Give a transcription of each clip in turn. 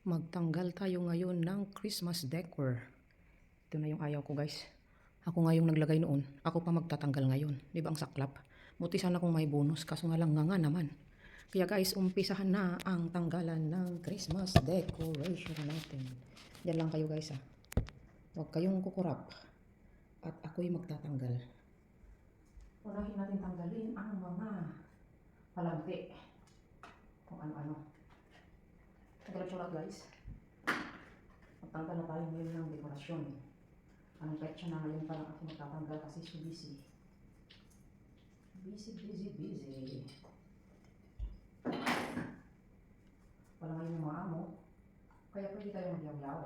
Magtanggal tayo ngayon ng Christmas decor. Ito na yung ayaw ko guys. Ako nga yung naglagay noon. Ako pa magtatanggal ngayon. Di ba ang saklap? Buti sana kung may bonus. Kaso nga lang nga nga naman. Kaya guys, umpisahan na ang tanggalan ng Christmas decoration natin. Yan lang kayo guys ah. Huwag kayong kukurap. At ako'y magtatanggal. Unahin natin tanggalin ang mga palampi. Kung ano-ano. Nagkalat guys. Magtanggal na tayo ngayon ng dekorasyon. Anong petsa na ngayon parang ako magtatanggal kasi so busy. Busy, busy, busy. Wala ngayon yung mga amo. Kaya pwede tayo magyaw-yaw.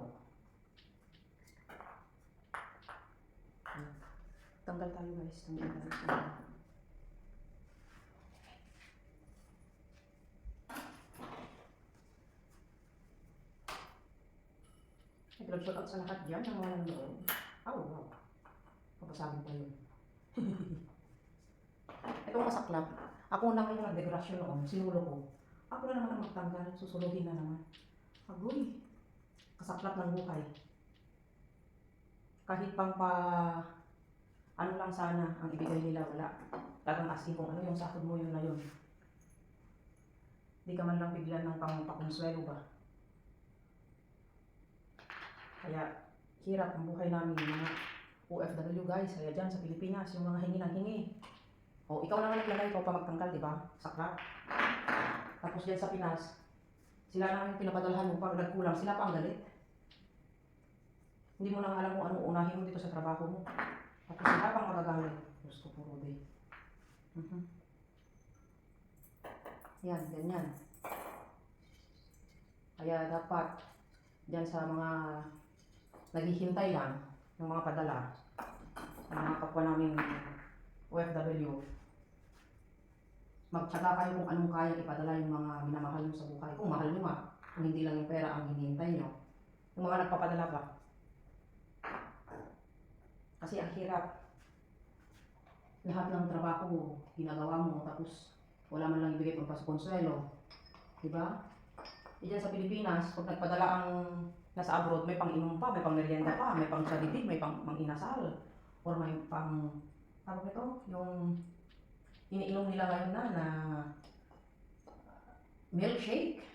Tanggal tayo guys. Tanggal tayo. Nag-shout out sa lahat dyan ng mga nanonood. Oh, wow. Papasagin pa yun. Itong masaklap, ako na ngayon ang dekorasyon noon, sinulo ko. Ako na naman ang magtanggal, susuluhin na naman. Agoy, kasaklap ng buhay. Kahit pang pa, ano lang sana ang ibigay nila, wala. Talagang asking kung ano yung sahod mo yun na yun. Di ka man lang bigyan ng pang pakonsuelo ba? Kaya hirap ang buhay namin yung mga OFW guys. Kaya dyan sa Pilipinas, yung mga hingi ng hingi. O, ikaw naman naglagay, ikaw pa magtanggal, di ba? Sakla. Tapos dyan sa Pinas, sila namin pinapadalhan mo, pag nagkulang, sila pa ang galit. Hindi mo nang alam kung ano unahin mo dito sa trabaho mo. Tapos sila pang magagalit. Diyos ko day. Mhm. Yan, ganyan. Kaya dapat, dyan sa mga naghihintay lang ng mga padala ng mga kapwa namin OFW. Magtsaga kayo kung anong kaya ipadala yung mga minamahal nyo sa buhay. Kung mahal nyo nga, kung hindi lang yung pera ang hinihintay nyo. Yung mga nagpapadala pa. Kasi ang hirap. Lahat ng trabaho ginagawa mo tapos wala man lang ibigay pang pasakonsuelo. Diba? E dyan sa Pilipinas, pag nagpadala ang nasa abroad, may pang-inom pa, may pang-merienda pa, may pang salibig, may pang mang-inasal, or may pang, tawag ito, yung iniinom nila ngayon na, na milkshake.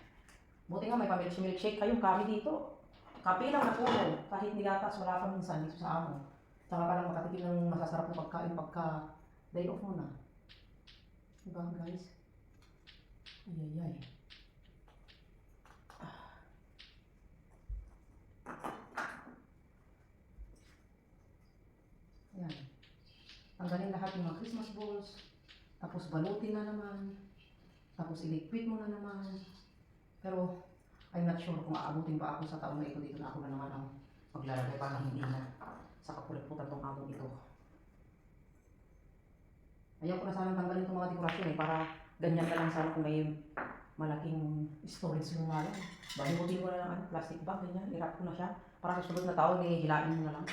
Buti nga may pa-milkshake kayong kami dito. Kape lang na puro, kahit nilatas, wala pa minsan dito sa amo. Tsaka pa lang makatikim ng masasarap na pagkain pagka day off mo na. Diba guys? Ay, ay, ay. Yan. Tanggalin lahat ng mga Christmas balls. Tapos balutin na naman. Tapos i-liquid mo na naman. Pero, I'm not sure kung aabutin pa ako sa taon na ito. Dito na ako na naman ang maglalagay para hindi na sa kapulit-putan tong among ito. Ayaw ko na sanang tanggalin itong mga dekorasyon eh. Para ganyan na lang sana kung may malaking storage mo nga lang. Bahimutin ko na lang ang plastic bag, ganyan. Irap ko na siya. Para sa sunod na taon, eh, hilain mo na lang.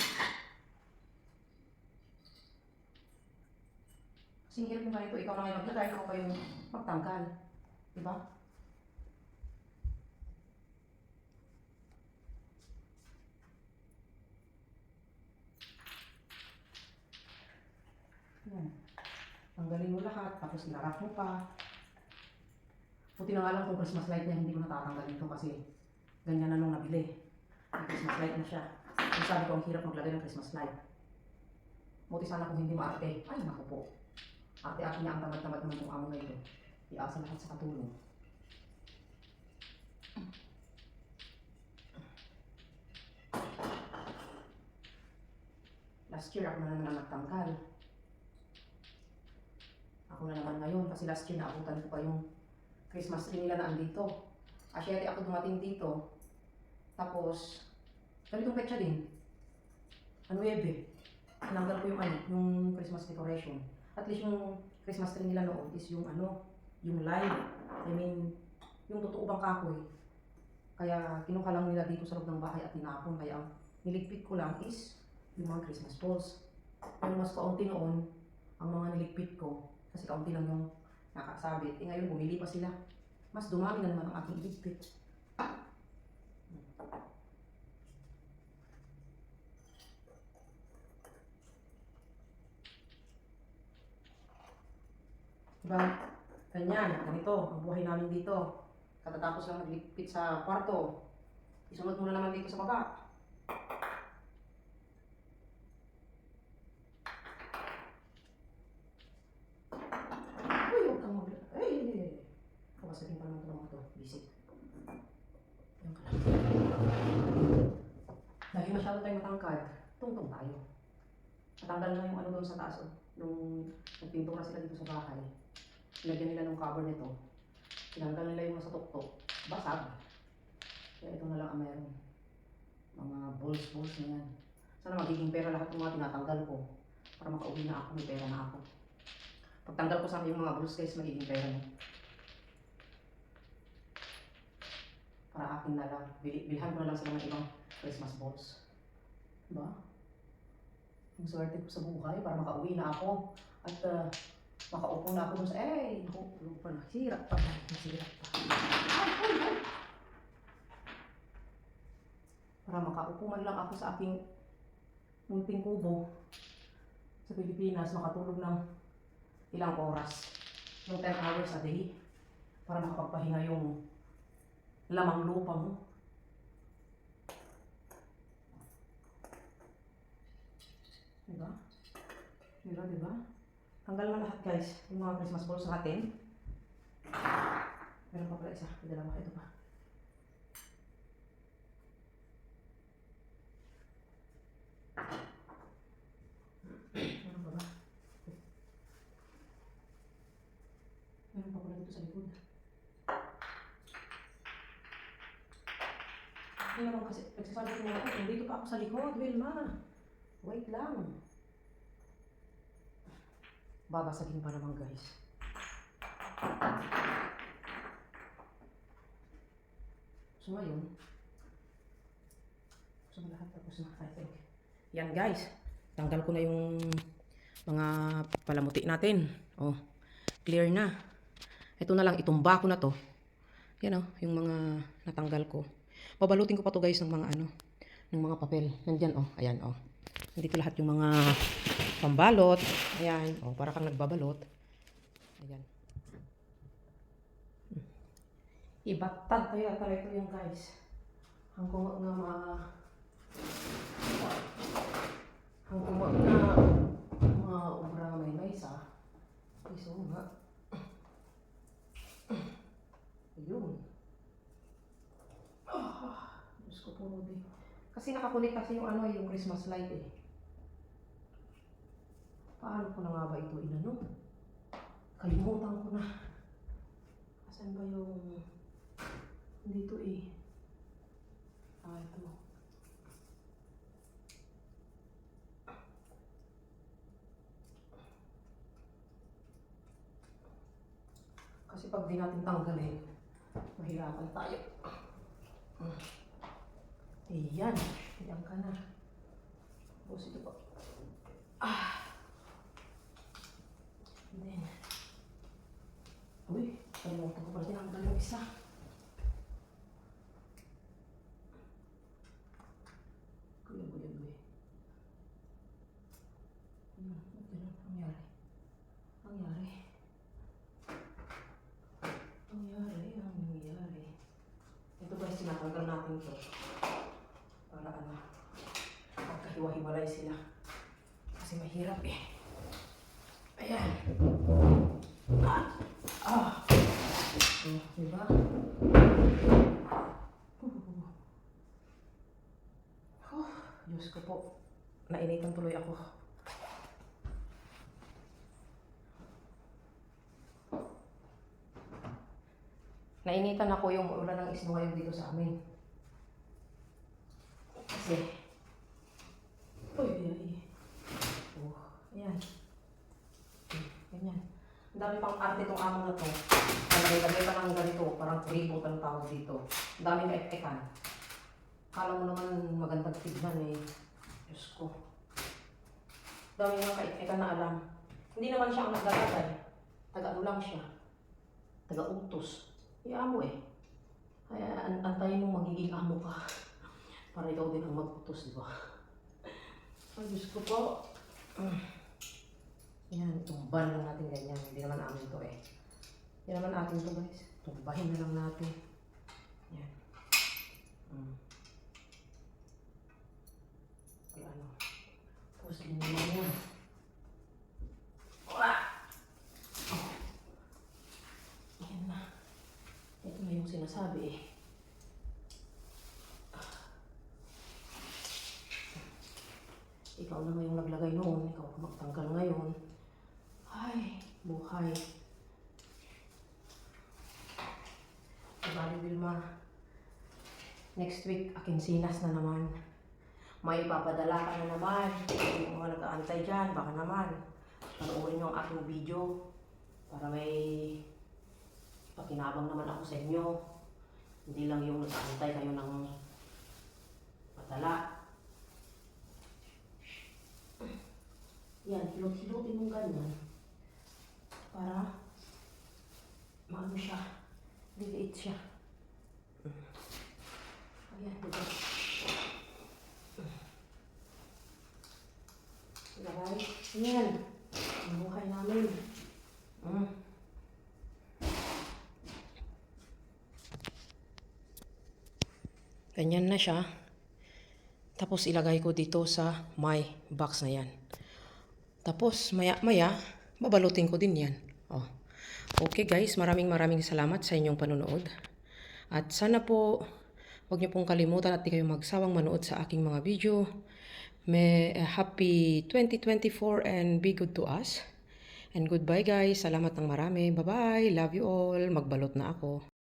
Kasi hirap yung ganito, ikaw na ngayon maglagay, ikaw pa yung magtanggal. Diba? Yan. Tanggalin mo lahat, tapos ilarap mo pa. Buti na nga lang kung Christmas light niya, hindi ko natatanggal ito kasi ganyan na nung nabili. May Christmas light na siya. Yung sabi ko, ang hirap maglagay ng Christmas light. Buti sana kung hindi maarte. Ay, naku po. Ate-ate niya ang tamad-tamad naman yung amo na ito. Iasa lahat sa katulong. Last year ako na naman ang nagtanggal. Ako na naman ngayon kasi last year naabutan ko pa yung Christmas tree nila na andito. Asyete ako dumating dito. Tapos, ganitong petsa din. Ano ebe? Tinanggal ko yung ano, yung Christmas decoration. At least yung Christmas tree nila noon is yung ano, yung live. I mean, yung totoo bang kahoy. Kaya kinuha lang nila dito sa loob ng bahay at tinapon. Kaya ang niligpit ko lang is yung mga Christmas balls. Pero mas kaunti noon ang mga niligpit ko. Kasi kaunti lang yung nakasabit. Eh ngayon, bumili pa sila. Mas dumami na naman ang aking iligpit. Diba? Ganyan, ganito, ang buhay namin dito. Katatapos lang nagligpit sa kwarto. Isunod muna naman dito sa baba. Masyado tayong matangkad, tungtong tayo. Natanggal na yung ano doon sa taas. Oh. Nung nagpintura sila dito sa bahay. Nilagyan nila ng cover nito. Tinanggal nila yung nasa tuktok. Basag. Kaya ito na lang ang meron. Mga balls-balls na yan. Sana magiging pera lahat ng mga tinatanggal ko. Para makauwi na ako, may pera na ako. Pagtanggal ko sa akin mga balls guys, magiging pera na. Para akin na lang. Bilhan ko na lang sila ng ibang Christmas balls. Diba? Ang swerte ko sa buhay para makauwi na ako. At uh, makaupo na ako sa, eh, naku, ulog pa na. Sira pa. Sira pa. Ay, ay. Para makaupo man lang ako sa aking munting kubo sa Pilipinas, makatulog ng ilang oras. Yung 10 hours a day. Para makapagpahinga yung lamang lupa mo. Diba? Diba, diba? Tanggal na lahat guys, yung mga Christmas balls natin. Meron pa pala isa, may dalawa, ito pa. Meron pa ba? Meron pa pala dito sa likod. Hindi naman kasi, nagsasabi ko nga ako, nandito pa ako sa likod, Wilma. Wait lang. Babasagin pa naman guys. So ngayon, so lahat tapos na I think. Yan guys, tanggal ko na yung mga palamuti natin. Oh, clear na. Ito na lang, itumba ko na to. Yan oh, yung mga natanggal ko. Babalutin ko pa to guys ng mga ano, ng mga papel. Nandyan oh, ayan oh. Nandito lahat yung mga pambalot. Ayan, oh, para kang nagbabalot. Ayan. Ibatag kayo at ito yung guys. Ang kuma nga mga ang kuma nga mga obra may maysa. Iso nga. Ayun. Ah, Diyos ko po, Rudy. Kasi nakakunik kasi yung ano, yung Christmas light eh. Paano ko na nga ba ito inano? Kalimutan ko na. Asan ba yung... Dito eh. Ah, ito. Kasi pag di natin tanggalin, mahirapan tayo. Iyan. Iyan ka na. Tapos ito pa. Ah. Then. Uy, kalimutan ko pala tinanggal yung isa. Kuya, kuya, kuya. Ano, ba't ganun? Nangyari? Nangyari? Nangyari, ang nangyari. Ito guys, tinatanggal natin to. Para ano, magkahiwa-hiwalay sila. Kasi mahirap eh. Ayan. Ah! Ah! Oh, diba? Oh, Diyos ko po. Nainitan tuloy ako. Nainitan ako yung ulan ng isno ngayon dito sa amin. Kasi, uy, ay. Oh, ayan. Ganyan. Ang dami pang arte itong amo na to. Nalagay-lagay pa ng ganito, parang reboot ang tawag dito. Ang daming kaek-ekan. Kala mo naman magandang tignan eh. Diyos ko. Dami mga kaek-ekan na alam. Hindi naman siya ang naglalagay. Taga-ano lang siya. Taga-utos. Iamo eh. Kaya an antayin mo magiging amo ka. Para ikaw din ang mag-utos, di ba? Ay, Diyos ko po. Mm. Yan, tumban lang natin ganyan. Hindi naman amin to eh. Hindi naman atin to guys. Tumbahin na lang natin. Yan. Mm. Kaya ano. Puslin naman yan. Wala! Oh. Yan na. Ito na yung sinasabi eh. Ikaw na ngayong naglagay noon. Ikaw ang magtanggal ngayon. Ay, buhay. Sabali, Vilma. Next week, akinsinas na naman. May papadala ka na naman. Yung mga nag-aantay dyan, baka naman. Panoorin yung aking video para may pakinabang naman ako sa inyo. Hindi lang yung nag-aantay kayo ng padala. Yan, hilot-hilotin mong ganyan para maano siya, liliit siya. Ayan, diba? Lagay. Ayan. Ang buhay namin. Mm. Ganyan na siya. Tapos ilagay ko dito sa my box na yan. Tapos maya-maya, babalutin ko din yan. Oh. Okay guys, maraming maraming salamat sa inyong panonood. At sana po, huwag niyo pong kalimutan at di kayo magsawang manood sa aking mga video. May uh, happy 2024 and be good to us. And goodbye guys. Salamat ng marami. Bye-bye. Love you all. Magbalot na ako.